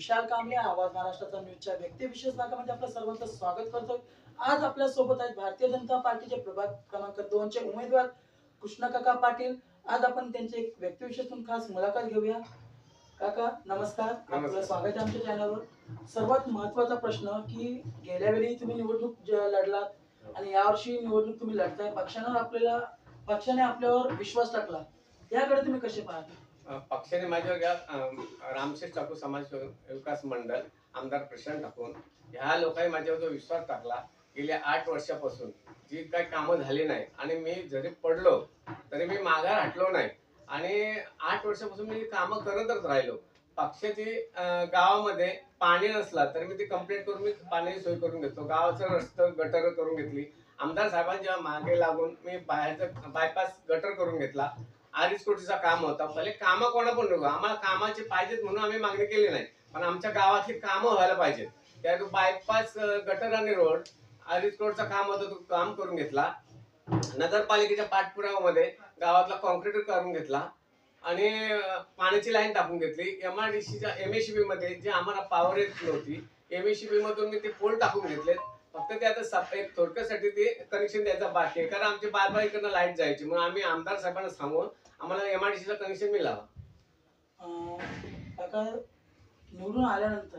विशाल कांबळे आवाज महाराष्ट्राचा न्यूजच्या व्यक्तिविशेष भागामध्ये आपलं सर्वांचं स्वागत करतो आज आपल्यासोबत आहेत भारतीय जनता पार्टीचे प्रभाग क्रमांक दोनचे उमेदवार कृष्ण काका पाटील. आज आपण त्यांचे एक व्यक्तिविशेषातून खास मुलाखत घेऊया. काका नमस्कार. आपलं स्वागत आहे आमच्या चॅनलवर सर्वात महत्त्वाचा प्रश्न की गेल्या वेळी तुम्ही निवडणूक लढलात आणि यावर्षी निवडणूक तुम्ही लढताय. पक्षानं आपल्याला पक्षाने आपल्यावर विश्वास टाकला. याकडे तुम्ही कसे पाहता? पक्षाने माझ्यावर रामशेष ठाकूर समाज विकास मंडळ आमदार प्रशांत ठाकूर ह्या लोकांनी माझ्यावर जो विश्वास टाकला गेल्या आठ वर्षापासून जी काही कामं झाली नाही आणि मी जरी पडलो तरी मी माघार हटलो नाही. आणि आठ वर्षापासून मी कामं करतच राहिलो. पक्षाची गावामध्ये पाणी नसला तर मी ती कंप्लेंट करून मी पाण्याची सोय करून घेतो गावाचं रस्तं गटर करून घेतली. आमदार साहेबांच्या मागे लागून मी बाहेरचं बायपास गटर करून घेतला अडीच कोटीचा काम होता. पहिले कामं कोणा पण नको आम्हाला कामाचे पाहिजेत म्हणून आम्ही मागणी केली नाही. पण आमच्या गावातली कामं व्हायला पाहिजेत. त्या बायपास गटर आणि रोड अडीच कोटीचा काम होतं तो काम करून घेतला. नगरपालिकेच्या पाठपुराव्यामध्ये गावातला कॉन्क्रीट करून घेतला. आणि पाण्याची लाईन टाकून घेतली. एम आर डी सीच्या एम एसमध्ये जे आम्हाला पॉवर येत नव्हती एम एस मधून मी ते पोल टाकून घेतले फक्त ते आता सप- एक थोडक्यासाठी ते कनेक्शन द्यायचं बाकी आहे. कारण आमची बार बार इकडनं लाइट जायची. म्हणून आम्ही आमदार साहेबांना सांगून आम्हाला एम आर डी सीचं कनेक्शन मिळावं. काका निवडून आल्यानंतर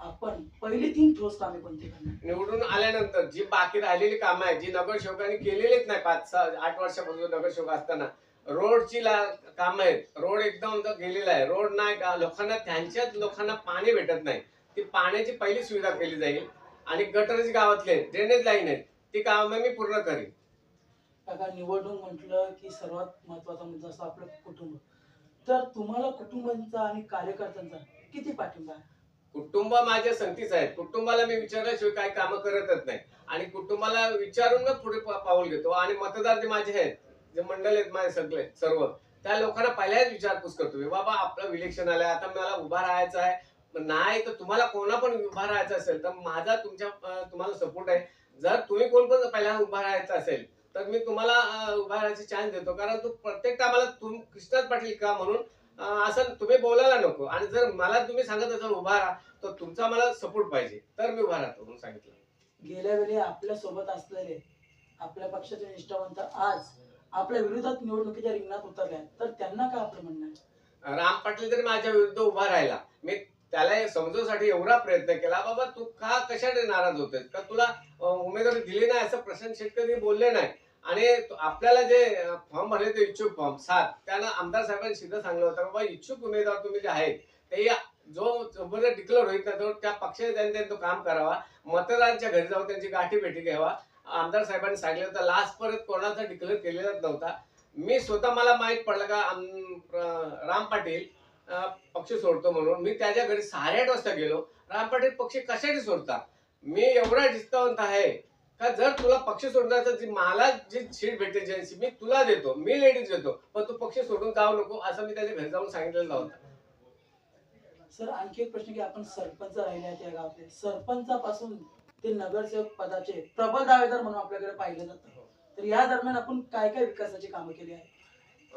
आपण पहिली तीन ठोस कामे कोणती करणार? निवडून आल्यानंतर जी बाकी राहिलेली कामं आहेत जी नगरसेवकांनी केलेलीच नाही पाच सहा आठ वर्षापासून नगरसेवक असताना रोडची ला कामं आहेत. रोड एकदम तर गेलेला आहे. रोड नाही का लोकांना त्यांच्याच लोकांना पाणी भेटत नाही. ती पाण्याची पहिली सुविधा केली जाईल. आणि गटरची गावातले ड्रेनेज लाईन आहेत ती कामं मी पूर्ण करीन. काका निवडणूक म्हटलं की सर्वात महत्त्वाचा मुद्दा असतो आपलं कुटुंब. तर तुम्हाला कुटुंबांचा आणि कार्यकर्त्यांचा किती पाठिंबा आहे? कुटुंब माझ्या संगतीच आहेत. कुटुंबाला मी विचारल्याशिवाय काही कामं करतच नाही. आणि कुटुंबाला विचारून मग पुढे पा- पाऊल घेतो. आणि मतदार जे माझे आहेत जे मंडळ आहेत माझे सगळे सर्व त्या लोकांना पहिल्याच विचारपूस करतो. मी, बाबा आपलं इलेक्शन आलंय. आता मला उभा राहायचं आहे. पण नाही तर तुम्हाला कोणा पण उभा राहायचं असेल तर माझा तुमच्या तुम्हाला सपोर्ट आहे. जर तुम्ही कोण पण पहिला उभा राहायचं असेल तर मी तुम्हाला उभा राहायची चान्स देतो. कारण तू प्रत्येक टायमाला तुम कृष्णात पाटील का म्हणून असं तुम्ही बोलायला नको. आणि जर मला तुम्ही सांगत असाल उभा राहा तर तुमचा मला सपोर्ट पाहिजे. तर मी उभा राहतो म्हणून सांगितलं. गेल्या वेळी आपल्यासोबत असलेले आपल्या पक्षाचे निष्ठावंत आज आपल्या विरोधात निवडणुकीच्या रिंगणात उतरले आहेत. तर त्यांना काय आपलं म्हणणं राम पाटील जरी माझ्या विरुद्ध उभा राहिला मी त्याला हे समजवण्यासाठी एवढा प्रयत्न केला बाबा तू का कशाने नाराज होतोय का तुला उमेदवारी दिली नाही? असं प्रशांत शेतकरी बोलले नाही. आणि आपल्याला जे फॉर्म भरले ते इच्छुक फॉर्म सात त्यानं आमदार साहेबांनी सिद्ध सांगलं होतं बाबा इच्छुक उमेदवार तुम्ही जे आहेत ते जो जोपर्यंत डिक्लेअर होईल ना तो त्या पक्षाने त्यांनी तो काम करावा मतदारांच्या घरी जाऊन त्यांची गाठी भेटी घ्यावा. आमदार साहेबांनी सांगितलं होतं लास्ट परत कोणाचा डिक्लेअर केलेलाच नव्हता. मी स्वतः मला माहीत पडलं का आम- राम पाटील पक्ष सोडतो म्हणून. मी त्याच्या घरी साडेआठ वाजता गेलो. राम पाटील पक्ष कशासाठी सोडता मी एवढा डिस्काउंट आहे का जर तुला पक्ष सोडण्याचं जी मला जी सीट भेटते ज्यांची मी तुला देतो. मी लेडीज देतो. पण तू पक्ष सोडून जाऊ नको असं मी त्याच्या घरी जाऊन सांगितलेलं होतं सर आणखी एक प्रश्न की आपण सरपंच राहिले आहेत या गावातले. सरपंचापासून ते नगरसेवक पदाचे प्रबल दावेदार म्हणून आपल्याकडे पाहिलं जातं. तर या दरम्यान आपण काय काय विकासाची कामं केली आहेत?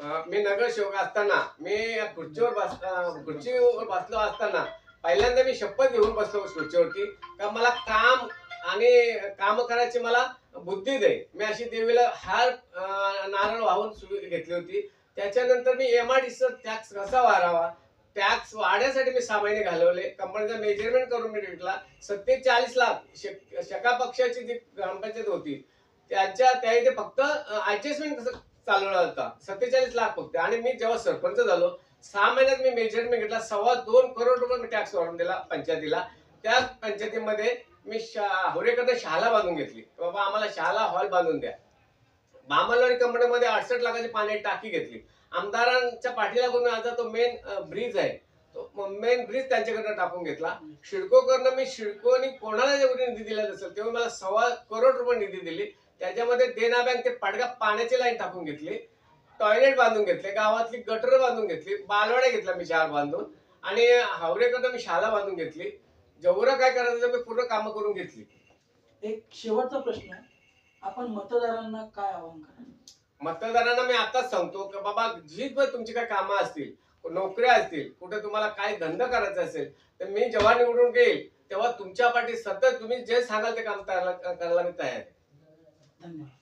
मी नगरसेवक असताना मी खुर्चीवर बस खुर्चीवर बसलो असताना पहिल्यांदा मी शपथ घेऊन बसलो खुर्चीवरती. का मला काम आणि काम करायची मला बुद्धी दे. मी अशी देवीला हार नारळ वाहून सुरू घेतली होती. त्याच्यानंतर मी एम आर टॅक्स कसा वाढावा? टॅक्स वाढण्यासाठी मी सहा महिने घालवले. कंपनीचा मेजरमेंट करून मी भेटला. सत्तेचाळीस लाख शका पक्षाची जी ग्रामपंचायत होती त्याच्या त्या इथे फक्त ऍडजस्टमेंट कसं चालवला होता. सत्तेचाळीस लाख फक्त. आणि मी जेव्हा सरपंच झालो सहा महिन्यात मी मेजरमेंट घेतला सव्वा दोन करोड रुपये मी टॅक्स वाढवून दिला पंचायतीला. त्या पंचायतीमध्ये मी शा होरेकडनं शाळा बांधून घेतली. बाबा आम्हाला शहाला हॉल बांधून द्या. बामलवाडी कंपनीमध्ये अडसष्ट लाखाची पाण्याची टाकी घेतली. आमदारांच्या पाठीला करून आता तो मेन ब्रिज आहे. मेन ब्रिज त्यांच्याकडनं टाकून घेतला. शिडकोकडनं मी शिडकोनी कोणाला जेवढी निधी दिला नसेल तेव्हा मला सव्वा करोड रुपये निधी दिली. त्याच्यामध्ये देना बँक ते पाडगा पाण्याची लाईन टाकून घेतली. टॉयलेट बांधून घेतले गावातली गटर बांधून घेतली बालवाड्या घेतल्या मी चार बांधून. आणि हावरेकडनं मी शाळा बांधून घेतली. जेवढं काय करायचं मी पूर्ण कामं करून घेतली. एक शेवटचा प्रश्न आहे. आपण मतदारांना काय आवाहन करा मतदारांना मी आताच सांगतो की बाबा जी पण तुमची काय कामं असतील नोकऱ्या असतील कुठे तुम्हाला काय धंदा करायचा असेल तर मी जेव्हा निवडून येईल तेव्हा तुमच्या पाठी सतत तुम्ही जे सांगाल ते काम करायला करायला मी तयार आहे. धन्यवाद.